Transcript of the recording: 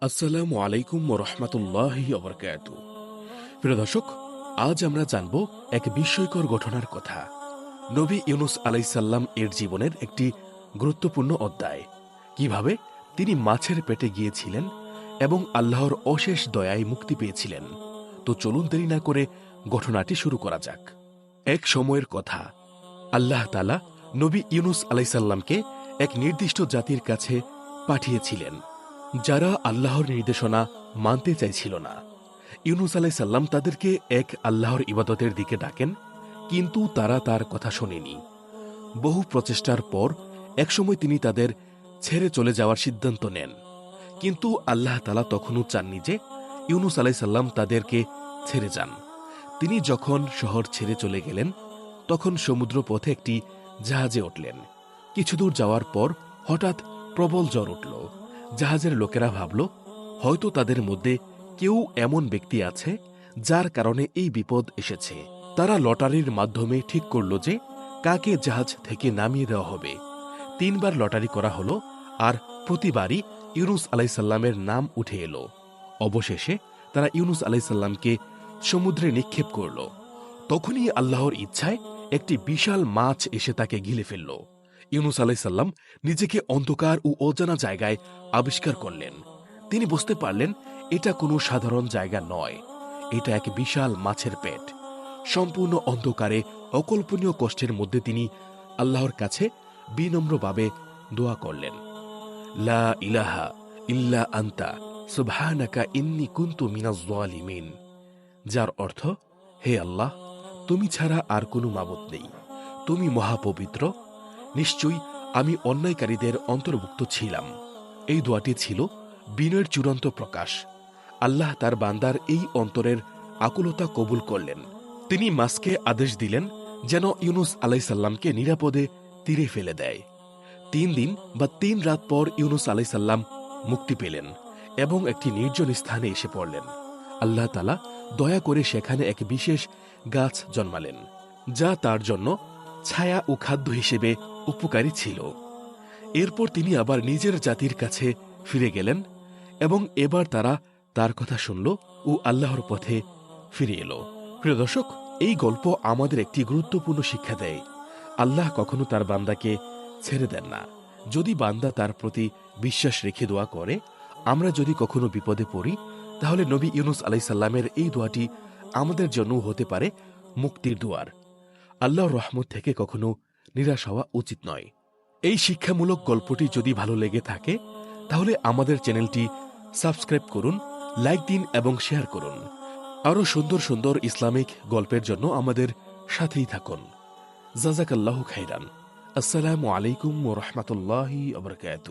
আসসালামু আলাইকুম রহমতুল্লাহ অবরকাত প্রিয় দর্শক, আজ আমরা জানব এক বিস্ময়কর ঘটনার কথা। নবী ইউনুস আলাইসাল্লাম এর জীবনের একটি গুরুত্বপূর্ণ অধ্যায়। কীভাবে তিনি মাছের পেটে গিয়েছিলেন এবং আল্লাহর অশেষ দয়ায় মুক্তি পেয়েছিলেন। তো চলুন দেরি না করে ঘটনাটি শুরু করা যাক। এক সময়ের কথা। আল্লাহ তালা নবী ইউনুস আলাইসাল্লামকে এক নির্দিষ্ট জাতির কাছে পাঠিয়েছিলেন। যারা আল্লাহর নির্দেশনা মানতে চাইছিল না। ইউনুস আলাইসাল্লাম তাদেরকে এক আল্লাহর ইবাদতের দিকে ডাকেন, কিন্তু তারা তার কথা শোনেনি। বহু প্রচেষ্টার পর একসময় তিনি তাদের ছেড়ে চলে যাওয়ার সিদ্ধান্ত নেন। কিন্তু আল্লাহ তালা তখনও চাননি যে ইউনুস আলাইসাল্লাম তাদেরকে ছেড়ে যান। তিনি যখন শহর ছেড়ে চলে গেলেন, তখন সমুদ্র পথে একটি জাহাজে উঠলেন। কিছুদূর যাওয়ার পর হঠাৎ প্রবল জ্বর উঠল। জাহাজের লোকেরা ভাবল, হয়তো তাদের মধ্যে কেউ এমন ব্যক্তি আছে যার কারণে এই বিপদ এসেছে। তারা লটারির মাধ্যমে ঠিক করল যে কাকে জাহাজ থেকে নামিয়ে দেওয়া হবে। তিনবার লটারি করা হলো আর প্রতিবারই ইউনুস আলাইসাল্লামের নাম উঠে এলো। অবশেষে তারা ইউনুস আলাইসাল্লামকে সমুদ্রে নিক্ষেপ করল। তখনই আল্লাহর ইচ্ছায় একটি বিশাল মাছ এসে তাকে গিলে ফেলল। ইউনুস আলাইসাল্লাম নিজেকে অন্ধকার ও অজানা জায়গায় আবিষ্কার করলেন। তিনি বুঝতে পারলেন, এটা কোনো সাধারণ জায়গা নয়। এটা এক বিশাল মাছের পেট। সম্পূর্ণ অন্ধকারে অকল্পনীয় কষ্টের মধ্যে তিনি আল্লাহর কাছে বিনম্রভাবে দোয়া করলেন। লা ইলাহা ইল্লা আন্তা, সুবহানাকা ইন্নি কুন্তু মিনাজ জালিমিন যার অর্থ, হে আল্লাহ, তুমি ছাড়া আর কোনো মাবত নেই। তুমি মহাপবিত্র নিশ্চয়ই আমি অন্যায়কারীদের অন্তর্ভুক্ত ছিলাম। এই দোয়াটি ছিল বিনয়ের চূড়ান্ত প্রকাশ। আল্লাহ তার বান্দার এই অন্তরের আকুলতা কবুল করলেন। তিনি মাসকে আদেশ দিলেন যেন ইউনুস আলাইসাল্লামকে নিরাপদে তীরে ফেলে দেয়। তিন দিন বা তিন রাত পর ইউনুস আলাইসাল্লাম মুক্তি পেলেন এবং একটি নির্জন স্থানে এসে পড়লেন। আল্লাহ তালা দয়া করে সেখানে এক বিশেষ গাছ জন্মালেন, যা তার জন্য ছায়া ও খাদ্য হিসেবে উপকারী ছিল। এরপর তিনি আবার নিজের জাতির কাছে ফিরে গেলেন এবং এবার তারা তার কথা শুনল ও আল্লাহর পথে ফিরে এলো। প্রিয় দর্শক, এই গল্প আমাদের একটি গুরুত্বপূর্ণ শিক্ষা দেয়। আল্লাহ কখনো তার বান্দাকে ছেড়ে দেন না। যদি বান্দা তার প্রতি বিশ্বাস রেখে দোয়া করে, আমরা যদি কখনো বিপদে পড়ি, তাহলে নবী ইউনুস আলাইসাল্লামের এই দোয়াটি আমাদের জন্য হতে পারে মুক্তির দুয়ার। আল্লাহর রহমত থেকে কখনো নিরাশ হওয়া উচিত নয়। এই শিক্ষামূলক গল্পটি যদি ভালো লেগে থাকে, তাহলে আমাদের চ্যানেলটি সাবস্ক্রাইব করুন, লাইক দিন এবং শেয়ার করুন। আরও সুন্দর সুন্দর ইসলামিক গল্পের জন্য আমাদের সাথেই থাকুন। জাজাকাল্লাহ খাইরান। আসসালামু আলাইকুম ও রহমতুল্লাহ আবরকাত